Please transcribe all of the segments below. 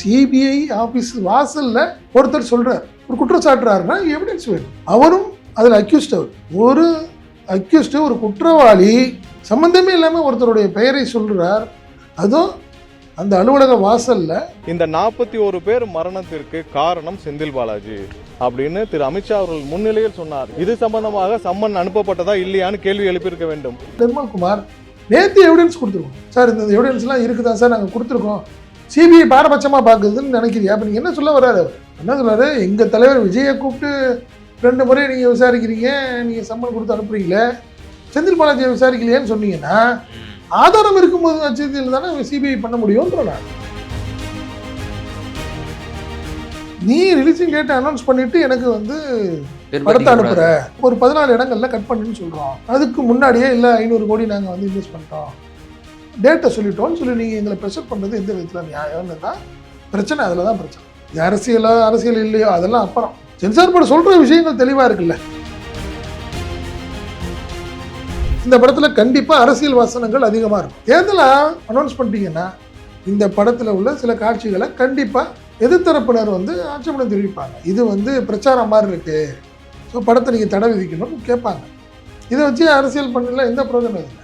CBI office வாசல்ல ஒருத்தர் சொல்றார் ஒரு குற்றம் சாட்டுறாருன்னா எவிடன்ஸ் வேணும். அவரும் அதில் அக்யூஸ்ட் அவர் ஒரு அக்யூஸ்டு ஒரு குற்றவாளி சம்பந்தமே இல்லாமல் ஒருத்தருடைய பெயரை சொல்றார். அதுவும் அந்த அலுவலக வாசல்ல இந்த நாற்பத்தி ஒரு பேர் மரணத்திற்கு காரணம் செந்தில் பாலாஜி அப்படின்னு திரு அமித்ஷா அவர்கள் முன்னிலையில் சொன்னார். இது சம்பந்தமாக சம்மன் அனுப்பப்பட்டதா இல்லையான்னு கேள்வி எழுப்பியிருக்க வேண்டும். நிர்மல்குமார் நேற்று எவிடன்ஸ் கொடுத்துருக்கோம். சார் இந்த எவிடன்ஸ்லாம் இருக்குதா? சார் நாங்கள் கொடுத்துருக்கோம். சிபிஐ பாரபட்சமாக பார்க்குதுன்னு நினைக்கிறியா? அப்போ நீங்கள் என்ன சொல்ல வராரு அவர் என்ன சொல்றாரு? எங்கள் தலைவர் விஜயை கூப்பிட்டு ரெண்டு முறை நீங்கள் விசாரிக்கிறீங்க நீங்கள் சம்மன் கொடுத்து அனுப்புறீங்களே. செந்தில் பாலாஜியை விசாரிக்கலையேன்னு சொன்னீங்கன்னா ஆதாரம் இருக்கும்போது வச்சதில் தானே சிபிஐ பண்ண முடியும்ன்ற நான் நீ ரிலீசிங் டேட் அனௌன்ஸ் பண்ணிட்டு எனக்கு வந்து படத்தை அனுப்புற. ஒரு பதினாலு இடங்கள்ல கட் பண்ணுன்னு சொல்றோம். அதுக்கு முன்னாடியே இல்ல ஐநூறு கோடி நாங்க வந்து இன்வெஸ்ட் பண்ணிட்டோம். டேட்டை சொல்லிட்டோம்னு சொல்லி நீங்கள் எங்களை ப்ரெஷர் பண்ணுறது எந்த விதத்தில்? நியாயம்னு தான் பிரச்சனை அதில் தான் பிரச்சனை. இது அரசியலோ அரசியல் இல்லையோ அதெல்லாம் அப்புறம். சென்சார் போர்டு சொல்கிற விஷயங்கள் தெளிவாக இருக்குல்ல? இந்த படத்தில் கண்டிப்பாக அரசியல் வசனங்கள் அதிகமாக இருக்கும். தேர்தலை அனௌன்ஸ் பண்ணிட்டீங்கன்னா இந்த படத்தில் உள்ள சில காட்சிகளை கண்டிப்பாக எதிர்த்தரப்பினர் வந்து ஆட்சேபணம் தெரிவிப்பாங்க. இது வந்து பிரச்சாரம் மாதிரி இருக்குது ஸோ படத்தை நீங்கள் தடை விதிக்கணும்னு கேட்பாங்க. இதை வச்சு அரசியல் பண்ணல எந்த பிரயோஜனம் இல்லை.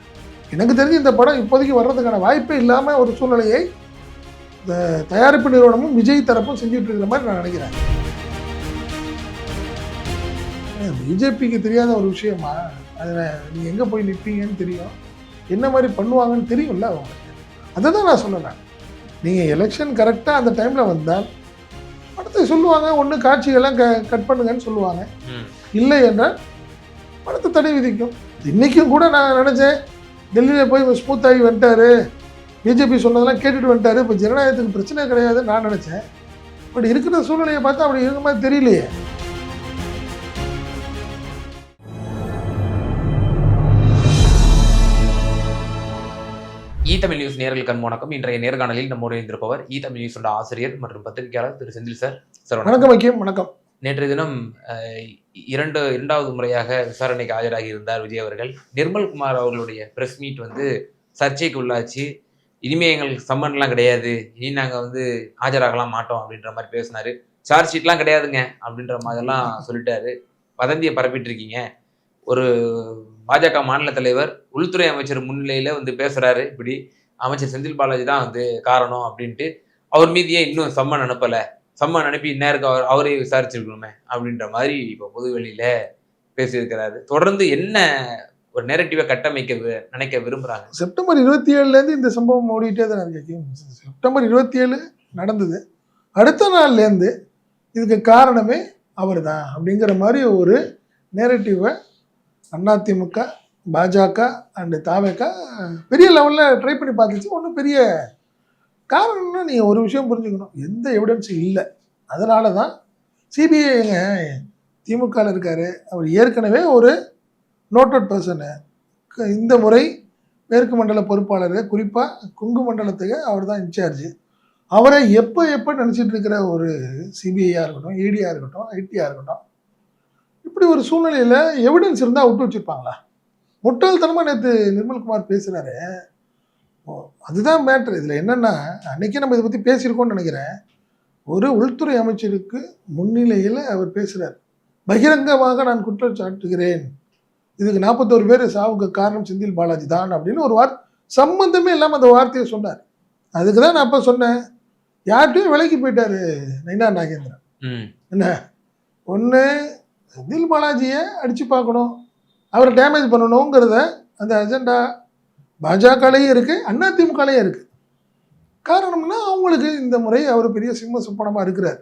எனக்கு தெரிஞ்சு இந்த படம் இப்போதைக்கு வர்றதுக்கான வாய்ப்பே இல்லாமல் ஒரு சூழ்நிலையை இந்த தயாரிப்பு நிறுவனமும் விஜய் தரப்பும் செஞ்சுட்டு இருக்கிற மாதிரி நான் நினைக்கிறேன். பிஜேபிக்கு தெரியாத ஒரு விஷயமா? அதில் நீங்கள் எங்கே போய் நிற்பீங்கன்னு தெரியும். என்ன மாதிரி பண்ணுவாங்கன்னு தெரியும்ல அவங்களுக்கு. அதை தான் நான் சொன்னேன் நீங்கள் எலெக்ஷன் கரெக்டாக அந்த டைமில் வந்தால் படத்தை சொல்லுவாங்க ஒன்று காட்சிகள்லாம் க கட் பண்ணுங்கன்னு சொல்லுவாங்க. இல்லை என்றால் படத்தை தடை விதிக்கும். இன்றைக்கும் கூட நான் நினச்சேன் டெல்லியில் போய் ஸ்மூத் ஆகி வந்துட்டாரு. பிஜேபி சொன்னதெல்லாம் கேட்டுட்டு வந்துட்டாரு. இப்போ ஜனநாயகத்துக்கு பிரச்சனை கிடையாதுன்னு நான் நினச்சேன். பட் இருக்கிற சூழ்நிலையை பார்த்தா அப்படி இருக்கிற மாதிரி தெரியலையே. ஈ தமிழ் நியூஸ் நேரல் கண் வணக்கம். இன்றைய நேர்காணலில் நம்மோடு இருந்திருப்பவர் ஈ தமிழ் நியூஸோட ஆசிரியர் மற்றும் பத்திரிகையாளர் திரு செந்தில் சார். சார் வணக்கம். வைக்கியம் வணக்கம். நேற்றைய தினம் இரண்டு இரண்டாவது முறையாக விசாரணைக்கு ஆஜராகி இருந்தார் விஜய் அவர்கள். நிர்மல்குமார் அவர்களுடைய பிரஸ் மீட் வந்து சர்ச்சைக்கு உள்ளாச்சு. இனிமே எங்களுக்கு சம்மன்லாம் கிடையாது. இனி நாங்கள் வந்து ஆஜராகலாம் மாட்டோம் அப்படின்ற மாதிரி பேசினாரு. சார்ஜ் ஷீட்லாம் கிடையாதுங்க அப்படின்ற மாதிரிலாம் சொல்லிட்டாரு. வதந்தியை பரப்பிட்டு இருக்கீங்க ஒரு பாஜக மாநில தலைவர் உள்துறை அமைச்சர் முன்னிலையில் வந்து பேசுகிறாரு இப்படி அமைச்சர் செந்தில் பாலாஜி தான் வந்து காரணம் அப்படின்ட்டு. அவர் மீதியே இன்னும் சம்மன் அனுப்பலை. சம்மன் அனுப்பி நேருக்கு அவர் அவரே விசாரிச்சிருக்கணுமே அப்படின்ற மாதிரி இப்போ பொதுவெளியில் பேசியிருக்கிறாரு. தொடர்ந்து என்ன ஒரு நேரட்டிவை கட்டமைக்க வி- நினைக்க விரும்புகிறாங்க செப்டம்பர் இருபத்தி ஏழுலேருந்து இந்த சம்பவம் ஓடிட்டே தான் இருக்கு செப்டம்பர் இருபத்தி ஏழு நடந்தது. அடுத்த நாள்லேருந்து இதுக்கு காரணமே அவர் தான் அப்படிங்கிற மாதிரி ஒரு நேரட்டிவை அதிமுக பாஜக அண்டு தாவேக்கா பெரிய லெவலில் ட்ரை பண்ணி பார்த்துச்சு. ஒன்றும் பெரிய காரணம்னா நீங்கள் ஒரு விஷயம் புரிஞ்சுக்கணும். எந்த எவிடன்ஸும் இல்லை. அதனால தான் சிபிஐங்க திமுகவில் இருக்கார். அவர் ஏற்கனவே ஒரு நோட்டட் பர்சனு இந்த முறை மேற்கு மண்டல பொறுப்பாளர் குறிப்பாக குங்கு மண்டலத்துக்கு அவர் தான் இன்சார்ஜ் அவரை எப்போ எப்போ நினச்சிட்டு இருக்கிற ஒரு சிபிஐயாக இருக்கட்டும் இடியாக இருக்கட்டும் ஐடியாக இருக்கட்டும் இப்படி ஒரு சூழ்நிலையில் எவிடன்ஸ் இருந்தால் விட்டு வச்சுருப்பாங்களா? முட்டாள்தனமாக நேற்று நிர்மல்குமார் பேசுகிறாரு அதுதான் மேட்ரு இதில் என்னென்னா அன்றைக்கி நம்ம இதை பற்றி பேசியிருக்கோம்னு நினைக்கிறேன். ஒரு உள்துறை அமைச்சருக்கு முன்னிலையில் அவர் பேசுகிறார் பகிரங்கமாக நான் குற்றம் சாட்டுகிறேன் இதுக்கு நாற்பத்தோரு பேர் சாவுக்கு காரணம் செந்தில் பாலாஜி தான் அப்படின்னு ஒரு வார்த்தை சம்பந்தமே இல்லாமல் அந்த வார்த்தையை சொன்னார். அதுக்கு தான் நான் அப்போ சொன்னேன். யார்கிட்டயும் விலைக்கு போயிட்டாரு நைனா நாகேந்திரன். என்ன? ஒன்று செந்தில் பாலாஜியை அடித்து பார்க்கணும். அவரை டேமேஜ் பண்ணணுங்கிறத அந்த அஜெண்டா பாஜகலையும் இருக்குது அதிமுகலையும் இருக்குது காரணம்னா அவங்களுக்கு இந்த முறை அவர் பெரிய சிம்ம சுப்பனமாக இருக்கிறார்.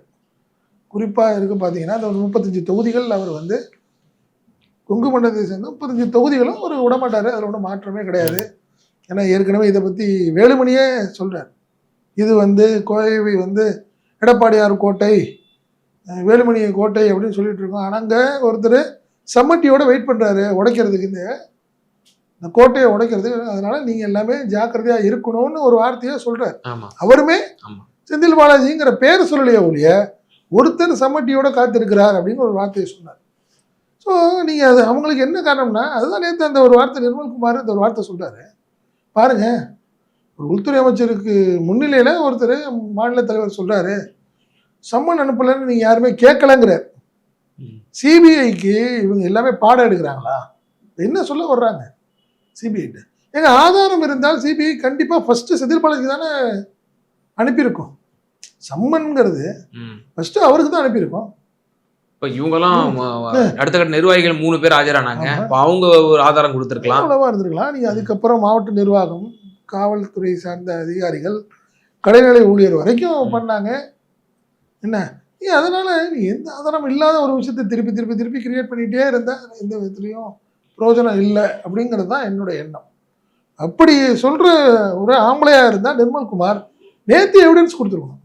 குறிப்பாக இருக்கு பார்த்தீங்கன்னா அந்த ஒரு முப்பத்தஞ்சு தொகுதிகள் அவர் வந்து கொங்கு மண்டலத்தை சேர்ந்த முப்பத்தஞ்சு தொகுதிகளும் ஒரு விடமாட்டார் அதில் ஒன்றும் மாற்றமே கிடையாது. ஏன்னா ஏற்கனவே இதை பற்றி வேலுமணியே சொல்கிறார் இது வந்து கோவை வந்து எடப்பாடியார் கோட்டை வேலுமணி கோட்டை அப்படின்னு சொல்லிட்டு இருக்கோம். ஆனால் அங்கே ஒருத்தர் சம்மட்டியோட வெயிட் பண்ணுறாரு உடைக்கிறதுக்கு இந்த இந்த கோட்டையை உடைக்கிறதுக்கு அதனால நீங்கள் எல்லாமே ஜாக்கிரதையாக இருக்கணும்னு ஒரு வார்த்தையை சொல்கிறார் அவருமே. செந்தில் பாலாஜிங்கிற பேர் சொல்லலையே ஒழிய ஒருத்தர் சம்மட்டியோட காத்திருக்கிறார் அப்படின்னு ஒரு வார்த்தையை சொன்னார். ஸோ நீங்கள் அது அவங்களுக்கு என்ன காரணம்னா அதுதான் நேற்று அந்த ஒரு வார்த்தை நிர்மல்குமார் இந்த ஒரு வார்த்தை சொல்கிறாரு பாருங்க ஒரு உள்துறை அமைச்சருக்கு முன்னிலையில ஒருத்தர் மாநில தலைவர் சொல்றாரு சம்மன் அனுப்பலன்னு நீங்க யாருமே கேட்கலங்கிறார். சிபிஐக்கு இவங்க எல்லாமே பாடம் எடுக்கிறாங்களா? என்ன சொல்ல வர்றாங்க? சிபிஐட்டு ஏங்க ஆதாரம் இருந்தால் சிபிஐ கண்டிப்பா ஃபர்ஸ்ட் செதில் பாலாஜிக்கு தானே அனுப்பியிருக்கோம். சம்மன்ங்கிறது ம். ஃபர்ஸ்ட் அவருக்கு தான் அனுப்பியிருக்கோம். இப்ப இவங்கெல்லாம் அடுத்த கட்ட நிர்வாகிகள் மூணு பேர் ஆஜரானாங்க. இப்ப அவங்க ஒரு ஆதாரம் கொடுத்திருக்கலாம். அவ்வளவா இருந்திருக்கலாம். நீங்க அதுக்கப்புறம் மாவட்ட நிர்வாகம் காவல்துறை சார்ந்த அதிகாரிகள் கடைநிலை ஊழியர் வரைக்கும். பண்ணாங்க. என்ன? நீ அதனால நீ எந்த ஆதாரம் இல்லாத ஒரு விஷயத்தை திருப்பி திருப்பி திருப்பி கிரியேட் பண்ணிட்டே இருந்தா எந்த விதத்துலையும் பிரயோஜனம் இல்லை அப்படிங்கிறது தான் என்னுடைய எண்ணம். அப்படி சொல்ற ஒரு ஆம்பளையா இருந்தா நிர்மல்குமார் நேத்து எவிடன்ஸ் கொடுத்துருக்கோம்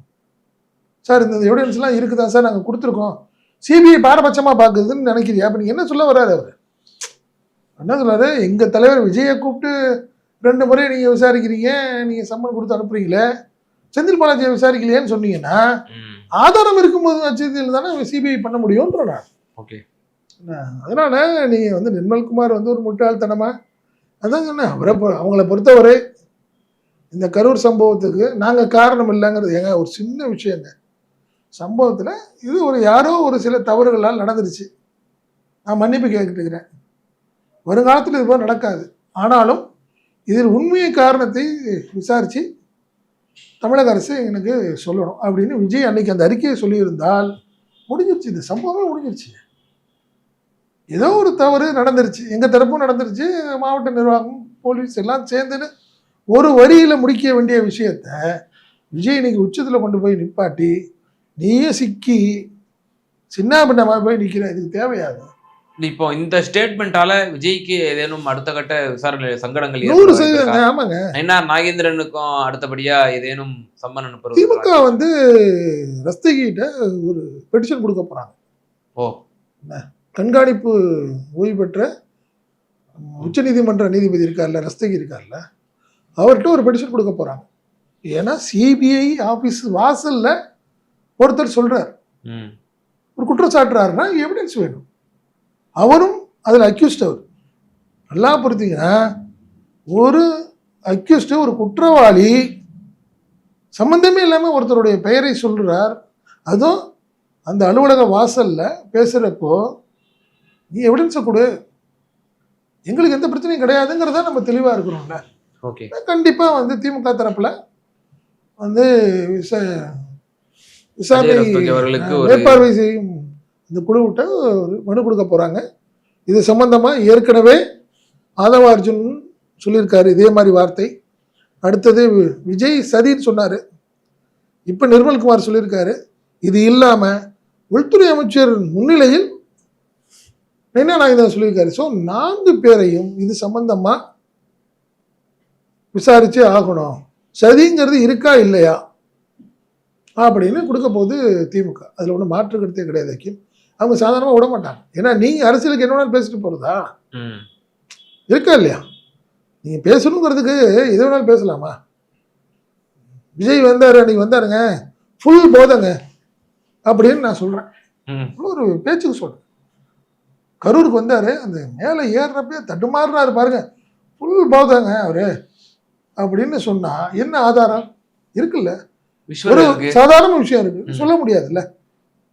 சார் இந்த எவிடன்ஸ்லாம் இருக்குதா சார்? நாங்கள் கொடுத்துருக்கோம். சிபிஐ பாரபட்சமா பார்க்குதுன்னு நினைக்கிறியா? அப்ப நீங்க என்ன சொல்ல வர்றாரு அவர்? என்ன சொல்றாரு? எங்க தலைவர் விஜயை கூப்பிட்டு ரெண்டு முறை நீங்க விசாரிக்கிறீங்க நீங்க சம்மன் கொடுத்து அனுப்புறீங்களே. செந்தில் பாலாஜியை விசாரிக்கலையேன்னு சொன்னீங்கன்னா. ஆதாரம் இருக்கும்போது வச்சதில் தானே சிபிஐ பண்ண முடியும்ன்ற. நான் ஓகே. அதனால் நீங்கள் வந்து நிர்மல்குமார் வந்து ஒரு முட்டாள்தனமா? அதான் சொன்னேன். அவரை அவங்கள பொறுத்தவரை இந்த கரூர் சம்பவத்துக்கு நாங்கள் காரணம் இல்லைங்கிறது ஏங்க ஒரு சின்ன விஷயங்க. சம்பவத்தில் இது ஒரு யாரோ ஒரு சில தவறுகளால் நடந்துருச்சு. நான் மன்னிப்பு கேட்டுக்கிறேன். வருங்காலத்தில் இது போல் நடக்காது. ஆனாலும் இதில் உண்மையை காரணத்தை விசாரித்து தமிழக அரசு எனக்கு சொல்லணும் அப்படின்னு விஜய் அன்னைக்கு அந்த அறிக்கையை சொல்லியிருந்தால் முடிஞ்சிருச்சு. இந்த சம்பவமே முடிஞ்சிருச்சு. ஏதோ ஒரு தவறு நடந்துருச்சு. எங்கள் தரப்பும் நடந்துருச்சு. மாவட்ட நிர்வாகம் போலீஸ் எல்லாம் சேர்ந்துன்னு ஒரு வரியில் முடிக்க வேண்டிய விஷயத்த விஜய் இன்னைக்கு உச்சத்தில் கொண்டு போய் நிப்பாட்டி நீயே சிக்கி சின்ன பின்னமாக போய் நிற்கிற இதுக்கு தேவையாது. இப்போ இந்த ஸ்டேட்மெண்டால விஜய்க்கு ஏதேனும் அடுத்த கட்ட விசாரணை சங்கடங்கள் நூறு சதவீதம்? ஆமாங்க. என்ன நாகேந்திரனுக்கும் அடுத்தபடியா ஏதேனும் சம்மன் அனுப்புறது திமுக வந்து ரஸ்தகிட்ட ஒரு பெட்டிஷன் கொடுக்க போறாங்க. ஓ. கண்காணிப்பு ஓய்வு பெற்ற உச்சநீதிமன்ற நீதிபதி இருக்கார்ல ரஸ்தகி இருக்கார்ல அவர்கிட்ட ஒரு பெட்டிஷன் கொடுக்க போறாங்க. ஏன்னா சிபிஐ ஆபீஸ் வாசல்ல ஒருத்தர் சொல்றார். ம். ஒரு குற்றம் சாட்டுறாருன்னா எவிடன்ஸ் வேணும். அவரும் அதில் அக்யூஸ்ட் அவர். நல்லா பொறுத்தீங்கன்னா ஒரு அக்யூஸ்டு ஒரு குற்றவாளி சம்பந்தமே இல்லாமல் ஒருத்தருடைய பெயரை சொல்றார். அதுவும் அந்த அலுவலக வாசல்ல பேசுகிறப்போ நீ எவிடன்ஸை கொடு. எங்களுக்கு எந்த பிரச்சனையும் கிடையாதுங்கிறத நம்ம தெளிவாக இருக்கிறோம்ல ஓகே. கண்டிப்பாக வந்து திமுக தரப்பில் வந்து விச விசாரணை மேற்பார்வை செய்யும் இந்த குழுவிட்ட ஒரு மனு கொடுக்க போறாங்க. இது சம்பந்தமா ஏற்கனவே ஆதவ அர்ஜுன் சொல்லியிருக்காரு இதே மாதிரி வார்த்தை. அடுத்தது விஜய் சதின்னு சொன்னாரு. இப்ப நிர்மல்குமார் சொல்லியிருக்காரு. இது இல்லாம உள்துறை அமைச்சர் முன்னிலையில் என்ன நாயகன் சொல்லியிருக்காரு? ஸோ நான்கு பேரையும் இது சம்பந்தமா விசாரிச்சே ஆகணும். சதிங்கிறது இருக்கா இல்லையா? அப்படின்னு கொடுக்க போகுது திமுக. அதில் ஒன்றும் மாற்று கருத்தே கிடையாது அக்கீம் அவங்க சாதாரணமாக விட மாட்டாங்க. ஏன்னா நீங்கள் அரசியலுக்கு என்ன பேசிட்டு போகிறதா இருக்கா இல்லையா? நீங்கள் பேசணுங்கிறதுக்கு எது வேணாலும் பேசலாமா? விஜய் வந்தார் அன்னைக்கு வந்தாருங்க. ஃபுல் போதைங்க. அப்படின்னு நான் சொல்கிறேன் ஒரு பேச்சுக்கு சொல்கிறேன் கரூருக்கு வந்தார் அந்த மேலே ஏறுறப்பே தட்டுமாறுறாரு பாருங்க. ஃபுல் போதைங்க அவரு. அப்படின்னு சொன்னா என்ன ஆதாரம்? இருக்குல்ல. ஒரு சாதாரண விஷயம் இருக்கு. சொல்ல முடியாதுல்ல.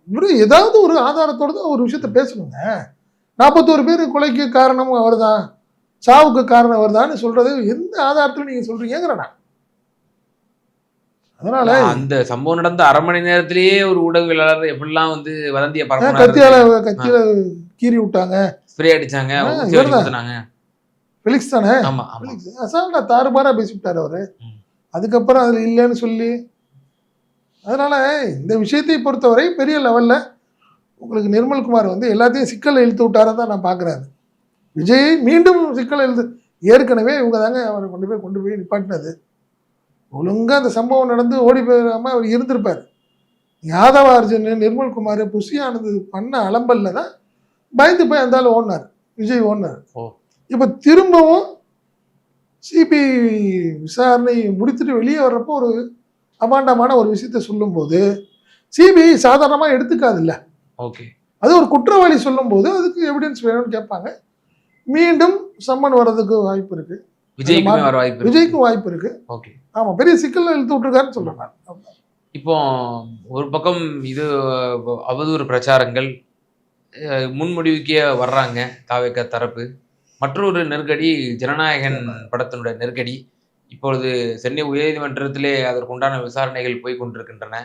இவரு ஏதாவது ஒரு ஆதாரத்தோட தான் ஒரு விஷயத்த பேசணுங்க. நாற்பத்தோரு பேர் கொலைக்கு காரணம் அவர்தான். சாவுக்கு காரணம் அவர்தான்னு சொல்றது எந்த ஆதாரத்துல நீங்க சொல்றீங்கிறேன் நான். அதனால அந்த சம்பவம் நடந்த அரை மணி நேரத்திலேயே ஒரு ஊடகவியலாளர் எப்படிலாம் வந்து வதந்திய கத்தியால கத்தியில கீறி விட்டாங்க ஸ்ப்ரே அடிச்சாங்க ஃபெலிக்ஸ் தானே? அசால்ட்டா தாறுமாறா பேசிவிட்டார் அவரு. அதுக்கப்புறம் அதுல இல்லைன்னு சொல்லி. அதனால இந்த விஷயத்தை பொறுத்தவரை பெரிய லெவல்ல உங்களுக்கு நிர்மல்குமார் வந்து எல்லாத்தையும் சிக்கல்ல இழுத்து விட்டாருன்னு தான் நான் பார்க்குறேன் விஜய் மீண்டும் சிக்கல் இழுத்து ஏற்கனவே இவங்க தாங்க அவரை கொண்டு போய் கொண்டு போய் நிப்பாட்டினது. ஒழுங்கா அந்த சம்பவம் நடந்து ஓடி போயிடாம அவர் இருந்திருப்பார். யாதவ அர்ஜுன் நிர்மல்குமார் புஷி ஆனது பண்ண அலம்பல்ல தான் பயந்து போய் அந்த ஆள் ஓடினார். விஜய் ஓடினார். ஓ. இப்போ திரும்பவும் சிபிஐ விசாரணை முடித்துட்டு வெளியே வர்றப்போ ஒரு அபாண்டமான ஒரு விஷயத்த சொல்லும்போது சிபிஐ சாதாரணமாக எடுத்துக்காதுல்ல. ஓகே. அது ஒரு குற்றவாளி சொல்லும்போது அதுக்கு எவிடன்ஸ் வேணும்னு கேட்பாங்க. மீண்டும் சம்மன் வர்றதுக்கு வாய்ப்பு இருக்கு. விஜய்க்குமே வாய்ப்பு இருக்கு. ஓகே. ஆமா பெரிய சிக்கல்ல இழுத்து விட்டுருக்காருன்னு சொல்றேன் இப்போ ஒரு பக்கம் இது அவதூறு பிரச்சாரங்கள் முன்முடிவுக்கே வர்றாங்க தாவேக்க தரப்பு. மற்றொரு நெருக்கடி ஜனநாயகன் படத்தினுடைய நெருக்கடி. இப்பொழுது சென்னை உயர்நீதிமன்றத்திலே அதற்குண்டான விசாரணைகள் போய் கொண்டிருக்கின்றன.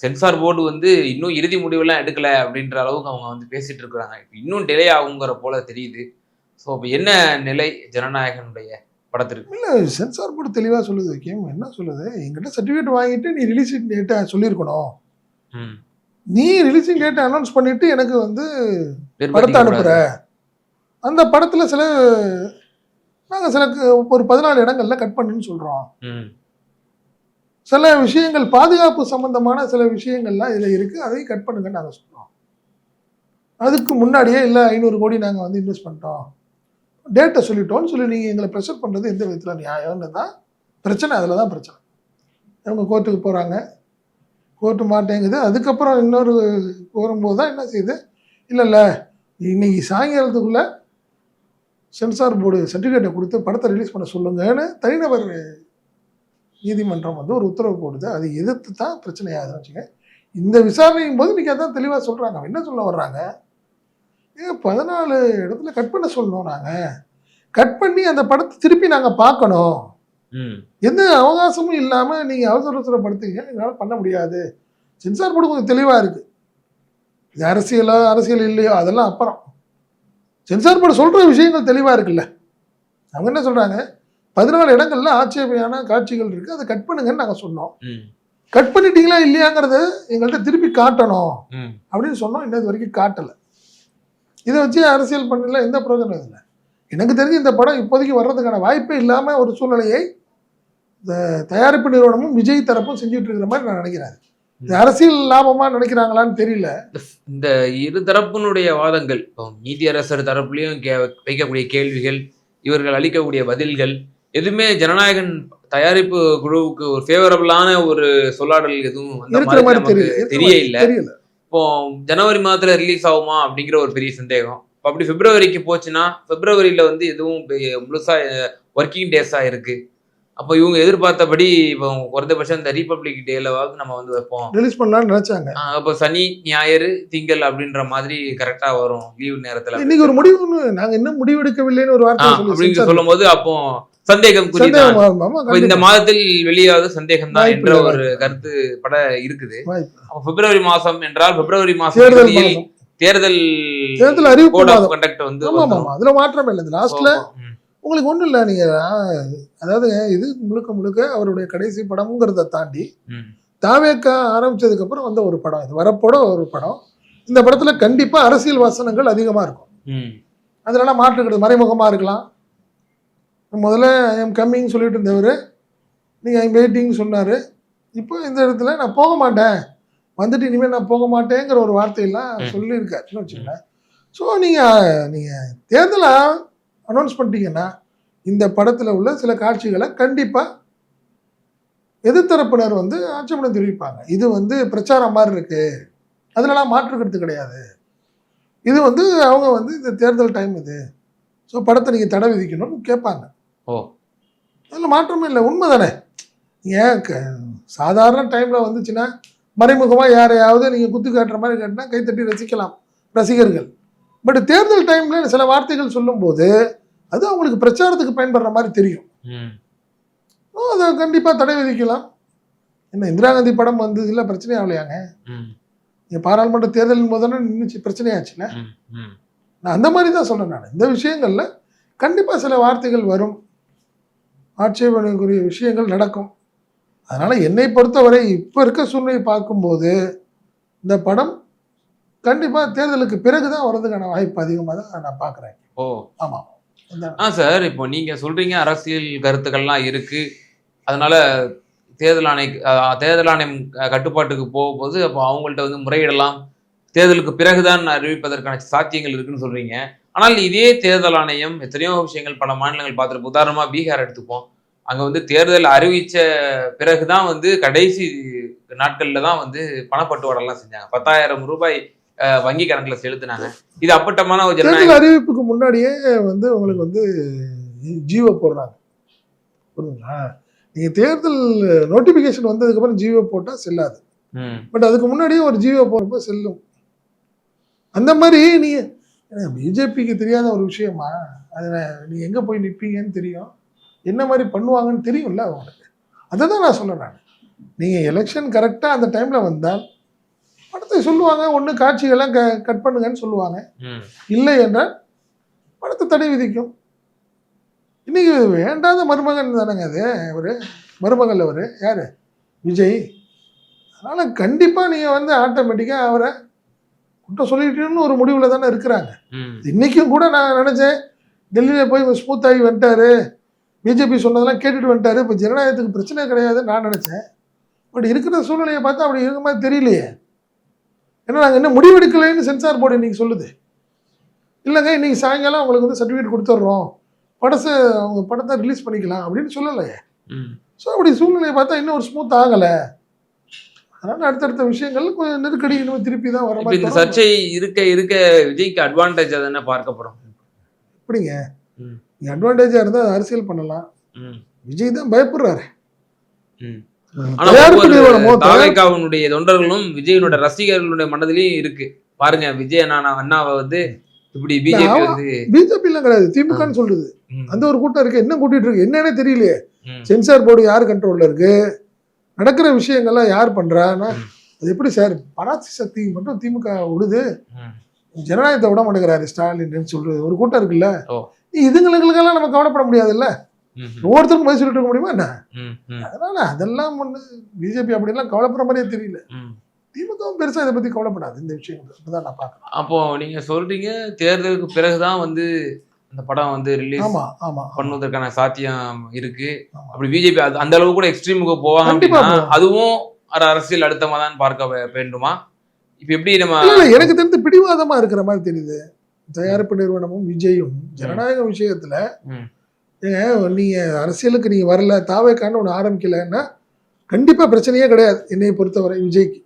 சென்சார் போர்டு வந்து இன்னும் இறுதி முடிவெல்லாம் எடுக்கல அப்படின்ற அளவுக்கு அவங்க வந்து பேசிட்டு இருக்கிறாங்க. இன்னும் டிலே ஆகுங்கிற போல தெரியுது. ஸோ இப்போ என்ன நிலை ஜனநாயகனுடைய படத்திற்கு? இல்ல சென்சார் போர்டு தெளிவா சொல்லுது. கேம் என்ன சொல்லுது? என்கிட்ட சர்டிஃபிகேட் வாங்கிட்டு நீ ரிலீசிங் டேட்டை சொல்லியிருக்கணும். ம். நீ ரிலீசிங் டேட்டை அனௌன்ஸ் பண்ணிட்டு எனக்கு வந்து படத்தை அனுப்புற. அந்த படத்துல சில நாங்க சில ஒரு பதினாலு இடங்கள்ல கட் பண்ணுன்னு சொல்றோம். சில விஷயங்கள் பாதுகாப்பு சம்பந்தமான சில விஷயங்கள்லாம் இதுல இருக்கு. அதையும் கட் பண்ணுங்கன்னு நாங்க சொல்றோம். அதுக்கு முன்னாடியே இல்ல ஐநூறு கோடி நாங்க வந்து இன்வெஸ்ட் பண்ணிட்டோம். டேட்டை சொல்லிட்டோம்னு சொல்லி நீங்க எங்களை ப்ரெஷர் பண்றது எந்த விதத்துல நியாயம்னு தான் பிரச்சனை. அதுல தான் பிரச்சனை. இவங்க கோர்ட்டுக்கு போறாங்க. கோர்ட்டு மாட்டேங்குது. அதுக்கப்புறம் இன்னொரு கோரும்போது தான் என்ன செய்யுது? இல்லை இல்லை இன்னைக்கு சாயங்காலத்துக்குள்ளே சென்சார் போர்டு சர்டிஃபிகேட்டை கொடுத்து படத்தை ரிலீஸ் பண்ண சொல்லுங்கன்னு தனிநபர் நீதிமன்றம் வந்து ஒரு உத்தரவு போடுது. அதை எதிர்த்து தான் பிரச்சனை ஆகுதுன்னு இந்த விசாரணையும் போது இன்னைக்கு அதான் தெளிவாக சொல்கிறாங்க என்ன சொல்ல வர்றாங்க? ஏ பதினாலு இடத்துல கட் பண்ண சொல்லணும் நாங்கள் கட் பண்ணி அந்த படத்தை திருப்பி நாங்கள் பார்க்கணும். எந்த அவகாசமும் இல்லாமல் நீங்கள் அவசர அவசரப்படுத்துங்க எங்களால் பண்ண முடியாது. சென்சார் போர்டு கொஞ்சம் தெளிவாக இருக்குது இது அரசியலோ அரசியல் இல்லையோ அதெல்லாம் அப்புறம். சென்சார் போர்டு சொல்கிற விஷயங்கள் தெளிவாக இருக்குல்ல. அவங்க என்ன சொல்கிறாங்க பதினாலு இடங்கள்ல ஆட்சேபையான காட்சிகள் இருக்குது அதை கட் பண்ணுங்கன்னு நாங்கள் சொன்னோம். கட் பண்ணிட்டீங்களா இல்லையாங்கிறத எங்கள்கிட்ட திருப்பி காட்டணும். அப்படின்னு சொன்னோம். இன்னும் இது வரைக்கும் காட்டலை. இதை வச்சு அரசியல் பண்ணல. எந்த பிரயோஜனம் இல்லை. எனக்கு தெரிஞ்சு இந்த படம் இப்போதைக்கு வர்றதுக்கான வாய்ப்பே இல்லாமல் ஒரு சூழ்நிலையை இந்த தயாரிப்பு நிறுவனமும் விஜய் தரப்பும் செஞ்சுட்டு இருக்கிற மாதிரி நான் நினைக்கிறேன். இது அரசியல் லாபமா நினைக்கிறாங்களான்னு தெரியல. இந்த இரு தரப்பினுடைய வாதங்கள் இப்போ நீதியரசர் தரப்புலையும் கே வைக்கக்கூடிய கேள்விகள் இவர்கள் அளிக்கக்கூடிய பதில்கள் எதுவுமே ஜனநாயகன் தயாரிப்பு குழுவுக்கு ஒரு ஃபேவரபிளான ஒரு சொல்லாடல் எதுவும் தெரிய இல்ல இப்போ ஜனவரி மாதத்துல ரிலீஸ் ஆகுமா அப்படிங்கிற ஒரு பெரிய சந்தேகம். அப்படி பிப்ரவரிக்கு போச்சுன்னா பிப்ரவரியில வந்து எதுவும் முழுசா ஒர்க்கிங் டேஸா இருக்கு. அப்போ இவங்க எதிர்பார்த்தபடி இப்போ குறைந்தபட்சம் இந்த ரீபப்ளிக் டேலவாவது நம்ம வந்து வைப்போம். ரிலீஸ் பண்ணலாம்னு நினைச்சாங்க. அப்போ சனி ஞாயிறு திங்கள் அப்படின்ற மாதிரி கரெக்டா வரும் லீவு நேரத்துல. இன்னைக்கு ஒரு முடிவுன்னு நாங்க இன்னும் முடிவெடுக்கவில்லைன்னு ஒரு வார்த்தை அப்படின்னு சொல்லும் போது அப்போ சந்தேகம் குறிதான். இந்த. மாதத்தில் வெளியாவது சந்தேகம் தான் என்ற ஒரு கருத்து பட இருக்குது. பிப்ரவரி மாசம் என்றால் பிப்ரவரி மாசம் தேர்தல். தேர்தல் அறிவிப்பு. கண்டக்ட் வந்து. அதுல மாற்றம் இல்லை. லாஸ்ட்ல உங்களுக்கு ஒண்ணும் இல்லை நீங்க ஆ, அதாவது இது முழுக்க முழுக்க அவருடைய கடைசி படம்ங்கிறத தாண்டி தாவேக்கா ஆரம்பிச்சதுக்கு அப்புறம் வந்த ஒரு படம் இது வரப்போட ஒரு படம். இந்த படத்துல கண்டிப்பா அரசியல் வசனங்கள் அதிகமா இருக்கும். அதனால மாற்றுக்கிறது மறைமுகமா இருக்கலாம். முதல்ல ஐம் கம்மிங் சொல்லிட்டு இருந்தவர் நீங்கள் ஐம் வெயிட்டிங் சொன்னார். இப்போ இந்த இடத்துல நான் போக மாட்டேன். வந்துட்டு இனிமேல் நான் போக மாட்டேங்கிற ஒரு வார்த்தையெல்லாம். சொல்லியிருக்காருன்னு வச்சுக்கோங்களேன். ஸோ நீங்கள் நீங்கள் தேர்தலை அனௌன்ஸ் பண்ணிட்டீங்கன்னா இந்த படத்தில் உள்ள சில காட்சிகளை கண்டிப்பாக எதிர்த்தரப்பினர் வந்து ஆட்சேபனை தெரிவிப்பாங்க. இது வந்து பிரச்சாரம் மாதிரி இருக்கு. அதுலலாம் மாற்றுக்கிறது கிடையாது. இது வந்து அவங்க வந்து இந்த தேர்தல் டைம் இது. ஸோ படத்தை நீங்கள் தடை விதிக்கணும்னு கேட்பாங்க. ஓ. அதில் மாற்றமே இல்லை. உண்மை தானே ஏன் க- சாதாரண டைமில் வந்துச்சுன்னா மறைமுகமாக யாரையாவது நீங்கள் குத்து காட்டுற மாதிரி காட்டினா கைத்தட்டி ரசிக்கலாம் ரசிகர்கள். பட் தேர்தல் டைமில் சில வார்த்தைகள் சொல்லும்போது அது அவங்களுக்கு பிரச்சாரத்துக்கு பயன்படுற மாதிரி தெரியும். அதை கண்டிப்பாக தடை விதிக்கலாம். என்ன இந்திரா காந்தி படம் வந்தது இல்லை பிரச்சனை ஆகலையாங்க? நீங்கள் பாராளுமன்ற தேர்தலின் போது தானே நின்றுச்சு பிரச்சனையாச்சுல. நான் அந்த மாதிரி தான் சொல்றேன் நான். இந்த விஷயங்கள்ல கண்டிப்பா சில வார்த்தைகள் வரும். ஆட்சேபனைக்குரிய விஷயங்கள் நடக்கும். அதனால என்னை பொறுத்தவரை இப்போ இருக்க சூழ்நிலையை பார்க்கும்போது இந்த படம் கண்டிப்பா தேர்தலுக்கு பிறகு தான் வர்றதுக்கான வாய்ப்பு அதிகமாக தான் நான் பார்க்குறேன். ஓ. ஆமாம் ஆ சார் இப்போ நீங்க சொல்றீங்க அரசியல் கருத்துக்கள்லாம் இருக்கு. அதனால தேர்தல் ஆணை தேர்தல் ஆணையம் கட்டுப்பாட்டுக்கு போகும்போது அப்போ அவங்கள்ட்ட வந்து முறையிடலாம். தேர்தலுக்கு பிறகுதான் அறிவிப்பதற்கான சாத்தியங்கள் இருக்குன்னு சொல்றீங்க. ஆனால் இதே தேர்தல் ஆணையம் எத்தனையோ விஷயங்கள் பல மாநிலங்கள் பார்த்துருப்போம். உதாரணமா பீகார் எடுத்துப்போம். அங்க வந்து தேர்தல் அறிவிச்ச பிறகுதான் வந்து கடைசி நாட்கள்ல தான் வந்து பணப்பட்டுவாடெல்லாம் செஞ்சாங்க. பத்தாயிரம் ரூபாய் வங்கி கணக்குல செலுத்தினாங்க. இது அப்பட்டமான ஒரு தேர்தல் அறிவிப்புக்கு முன்னாடியே வந்து உங்களுக்கு வந்து ஜியோ போடுறாங்க. புரியுதுங்களா நீங்கள் தேர்தல் நோட்டிஃபிகேஷன் வந்ததுக்கப்புறம் ஜியோ போட்டால் செல்லாது. பட் அதுக்கு முன்னாடியே ஒரு ஜியோ போகிறப்ப செல்லும். அந்த மாதிரி நீங்கள் பிஜேபிக்கு தெரியாத ஒரு விஷயமா? அதில் நீங்கள் எங்கே போய் நிற்பீங்கன்னு தெரியும். என்ன மாதிரி பண்ணுவாங்கன்னு தெரியும்ல அவங்களுக்கு. அதை தான் நான் சொல்கிறேன் நான். நீங்கள் எலெக்ஷன் கரெக்டாக அந்த டைமில் வந்தால் படத்தை சொல்லுவாங்க ஒன்று காட்சிகள்லாம் க கட் பண்ணுங்கன்னு சொல்லுவாங்க. இல்லை என்றால் படத்தை தடை விதிக்கும். இன்னைக்கு வேண்டாத மருமகன் தானேங்க அது அவர். மருமகள் அவர். யார்? விஜய். அதனால் கண்டிப்பாக நீங்கள் வந்து ஆட்டோமேட்டிக்காக அவரை குற்றம் சொல்லிட்டீங்கன்னு ஒரு முடிவில் தானே இருக்கிறாங்க. இன்றைக்கும் கூட நான் நினச்சேன் டெல்லியில் போய் ஸ்மூத் ஆகி வந்துட்டாரு. பிஜேபி சொன்னதெல்லாம் கேட்டுட்டு வந்துட்டாரு. இப்போ ஜனநாயகத்துக்கு பிரச்சனை கிடையாதுன்னு நான் நினச்சேன். பட் இருக்கிற சூழ்நிலையை பார்த்தா அப்படி இருக்க மாதிரி தெரியலையே. ஏன்னா நாங்கள் என்ன முடிவெடுக்கலைன்னு சென்சார் போர்டு இன்னைக்கு சொல்லுது. இல்லைங்க இன்னைக்கு சாயங்காலம் அவங்களுக்கு வந்து சர்டிஃபிகேட் கொடுத்துட்றோம் படத்தை அவங்க படத்தை ரிலீஸ் பண்ணிக்கலாம் அப்படின்னு சொல்லலையே. ம். ஸோ அப்படி சூழ்நிலையை பார்த்தா இன்னும் ஒரு ஸ்மூத் ஆகலை. அதனால் அடுத்தடுத்த விஷயங்கள் கொஞ்சம் நெருக்கடி இன்னும் திருப்பி தான் வர மாதிரி இந்த. சர்ச்சை இருக்க இருக்க விஜய்க்கு அட்வான்டேஜ் தானே பார்க்கப்படும் எப்படிங்க? ம். நீ அட்வான்டேஜாக இருந்தால் அரசியல் பண்ணலாம். ம். விஜய் தான் பயப்படுறாரு. தாவேகாவினுடைய தொண்டர்களும் விஜயனோட ரசிகர்களுடைய மனதிலையும் இருக்கு. பாருங்க விஜய் அண்ணா அண்ணாவை வந்து இப்படி பிஜேபி. வந்து பிஜேபிலாம் கிடையாது. திமுகன்னு சொல்லுது ம், அந்த ஒரு கூட்டம் இருக்கு. என்ன கூட்டிட்டு இருக்கு? என்னன்னே தெரியலையே. சென்சார் போர்டு யார் கண்ட்ரோல்ல இருக்கு? நடக்கிற விஷயங்கள்லாம் யார் பண்றான்னா. அது எப்படி சார்? பராட்சி சக்தி மட்டும் திமுக விடுது. ஜனநாயகத்தை விட மாட்டேங்கிறாரு ஸ்டாலின் சொல்றது. ஒரு கூட்டம் இருக்குல்ல. இதுங்களுக்கெல்லாம் நம்ம கவலைப்பட முடியாதுல்ல? ஒவ்வொருத்தருக்கும் பதில் சொல்லிட்டு இருக்க முடியுமா என்ன அதனால அதெல்லாம் ஒண்ணு பிஜேபி அப்படிலாம் கவலைப்படுற மாதிரியே தெரியல. திமுகவும் பெருசா இதை பத்தி கவலைப்படாது இந்த விஷயங்கள் இப்பதான் நான் பாக்குறேன் அப்போ நீங்க சொல்றீங்க தேர்தலுக்கு பிறகுதான் வந்து அந்த படம் வந்து ரிலீஸ். பண்ணுவதற்கான சாத்தியம் இருக்கு. அப்படி பிஜேபி அந்த அளவு கூட எக்ஸ்ட்ரீமுக்கு போவாங்க அப்படின்னா. அதுவும் அரசியல் அடுத்தமா தான் பார்க்க வேண்டுமா இப்ப எப்படி நம்ம எனக்கு தெரிந்து பிடிவாதமா இருக்கிற மாதிரி தெரியுது தயாரிப்பு நிறுவனமும் விஜயும் ஜனநாயக விஷயத்துல. ஏங்க நீங்க அரசியலுக்கு நீங்க வரல தாவேக்கான்னு ஒன்று ஆரம்பிக்கலைன்னா கண்டிப்பா பிரச்சனையே கிடையாது என்னை பொறுத்தவரை விஜய்க்கு.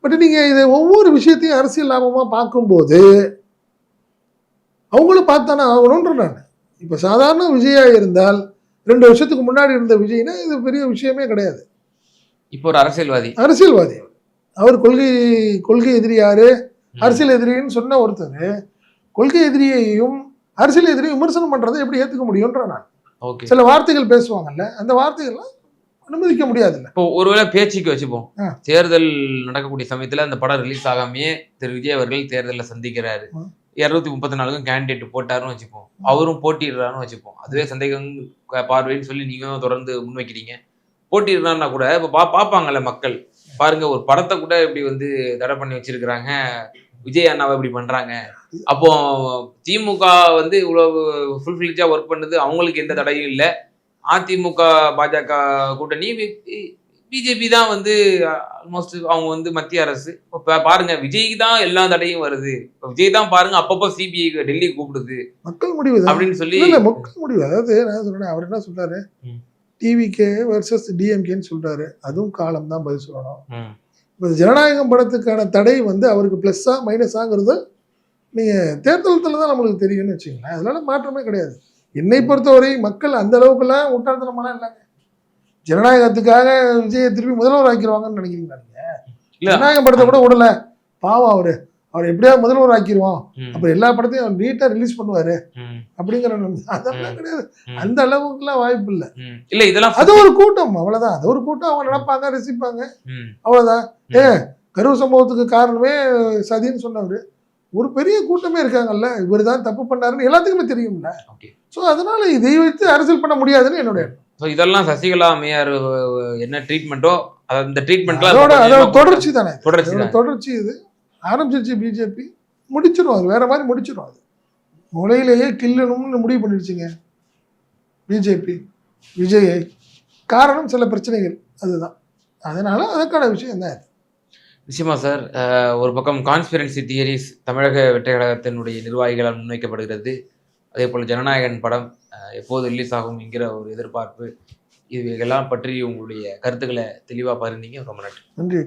பட் நீங்க இதை ஒவ்வொரு விஷயத்தையும் அரசியல் லாபமா பார்க்கும்போது அவங்களும் பார்த்தானே ஆகணுன்ற நான். இப்ப சாதாரண விஜயா இருந்தால் ரெண்டு வருஷத்துக்கு முன்னாடி இருந்த விஜய்னா இது பெரிய விஷயமே கிடையாது. இப்போ ஒரு அரசியல்வாதி. அரசியல்வாதி. அவர். அவர் கொள்கை கொள்கை எதிரி யாரு? அரசியல் எதிரின்னு சொன்ன ஒருத்தர் கொள்கை எதிரியையும் அரசியல் எதிரியும் விமர்சனம் பண்றதை எப்படி ஏத்துக்க முடியும்ன்ற நான். ஓகே. சில வார்த்தைகள் பேசுவாங்கல்ல அந்த வார்த்தைகள்லாம் அனுமதிக்க முடியாதுல்ல. இப்போ ஒருவேளை பேச்சுக்கு வச்சுப்போம். தேர்தல் நடக்கக்கூடிய சமயத்துல அந்த படம் ரிலீஸ் ஆகாமையே திரு விஜய் அவர்கள் தேர்தல்ல சந்திக்கிறாரு. இருநூத்தி முப்பத்தி நாலுக்கும் கேண்டிடேட் போட்டாருன்னு வச்சுப்போம். அவரும் போட்டிடுறாருன்னு வச்சுப்போம். அதுவே சந்தேகம் பார்வைன்னு சொல்லி நீங்களும் தொடர்ந்து முன்வைக்கிறீங்க. போட்டிடுறாருன்னா கூட இப்போ பா பார்ப்பாங்கல்ல மக்கள். பாருங்க ஒரு படத்தை கூட இப்படி வந்து தடை பண்ணி வச்சிருக்கிறாங்க. விஜய் அண்ணாவை இப்படி பண்றாங்க. அப்போ திமுக வந்து இவ்வளவு ஃபுல்ஃபில்ஜா ஒர்க் பண்ணுது. அவங்களுக்கு எந்த தடையும் இல்லை. அதிமுக பாஜக கூட்டணி பிஜேபி தான் வந்து ஆல்மோஸ்ட் அவங்க வந்து மத்திய அரசு. இப்போ பாருங்க விஜய்க்கு தான் எல்லா தடையும் வருது. இப்போ விஜய் தான் பாருங்க அப்பப்போ சிபிஐ டெல்லி கூப்பிடுது. மக்கள் முடிவு அப்படின்னு சொல்லி மக்கள் முடிவு. அதாவது நான் சொல்றேன் அவர் என்ன சொல்றாரு. டிவிகே வர்சஸ் டிஎம்கேன்னு சொல்றாரு. அதுவும் காலம் தான் பதில் சொல்லணும். இப்போ ஜனநாயகம் படத்துக்கான தடை வந்து அவருக்கு ப்ளஸ்ஸா மைனஸாங்கிறது நீங்கள் தேர்தலத்தில் தான் நம்மளுக்கு தெரியும்னு வச்சுங்களேன் அதனால மாற்றமே கிடையாது. என்னை பொறுத்தவரை மக்கள் அந்த அளவுக்குலாம் முட்டாள்தனமெல்லாம் இல்லைங்க. ஜனநாயகத்துக்காக விஜயை திருப்பி முதல்வர் ஆக்கிடுவாங்கன்னு நினைக்கிறீங்களா நீங்க? இல்ல. ஜனநாயகம் படத்தை கூட விடல. பாவம் அவரு. அவர் எப்படியாவது முதல்வர் ஆக்கிடுவோம் அப்புறம் எல்லா படத்தையும் அவர் நீட்டாக ரிலீஸ் பண்ணுவாரு. அப்படிங்கிற அதெல்லாம் கிடையாது. அந்த அளவுக்குலாம் வாய்ப்பு இல்லை. இல்ல இதெல்லாம் அது ஒரு கூட்டம். அவ்வளவுதான். அது ஒரு கூட்டம். அவங்க நடப்பாங்க ரசிப்பாங்க. அவ்வளவுதான். ஏ கருவு சம்பவத்துக்கு காரணமே சதின்னு சொன்னவர். ஒரு பெரிய கூட்டமே இருக்காங்கல்ல. இவர் தான் தப்பு பண்ணாருன்னு எல்லாத்துக்குமே தெரியும்ல. ஸோ அதனால இதை வைத்து அரசியல் பண்ண முடியாதுன்னு என்னுடைய. So இதெல்லாம் சசிகலா அம்மையார் என்ன ட்ரீட்மெண்ட்டோ அந்த ட்ரீட்மெண்ட்லாம் அதோட தொடர்ச்சி தானே. தொடர்ச்சி. தொடர்ச்சி இது. ஆரம்பிச்சிருச்சு பிஜேபி முடிச்சிடும் அது வேற மாதிரி முடிச்சிடும் அது. முளையிலேயே கில்லணும்னு முடிவு பண்ணிடுச்சுங்க பிஜேபி விஜயை காரணம் சில பிரச்சனைகள் அதுதான். அதனால அதுக்கான விஷயம் தான். நிச்சயமா சார் ஒரு பக்கம் கான்ஸ்பிரன்சி தியரிஸ் தமிழக வெற்றி கழகத்தினுடைய நிர்வாகிகளால் முன்வைக்கப்படுகிறது. அதே போல் ஜனநாயகன் படம் எப்போது ரிலீஸ் ஆகும் என்கிற ஒரு எதிர்பார்ப்பு. இவைகளெல்லாம் பற்றி உங்களுடைய கருத்துக்களை தெளிவாக பகிர்ந்தீங்க. ரொம்ப நன்றி. நன்றி.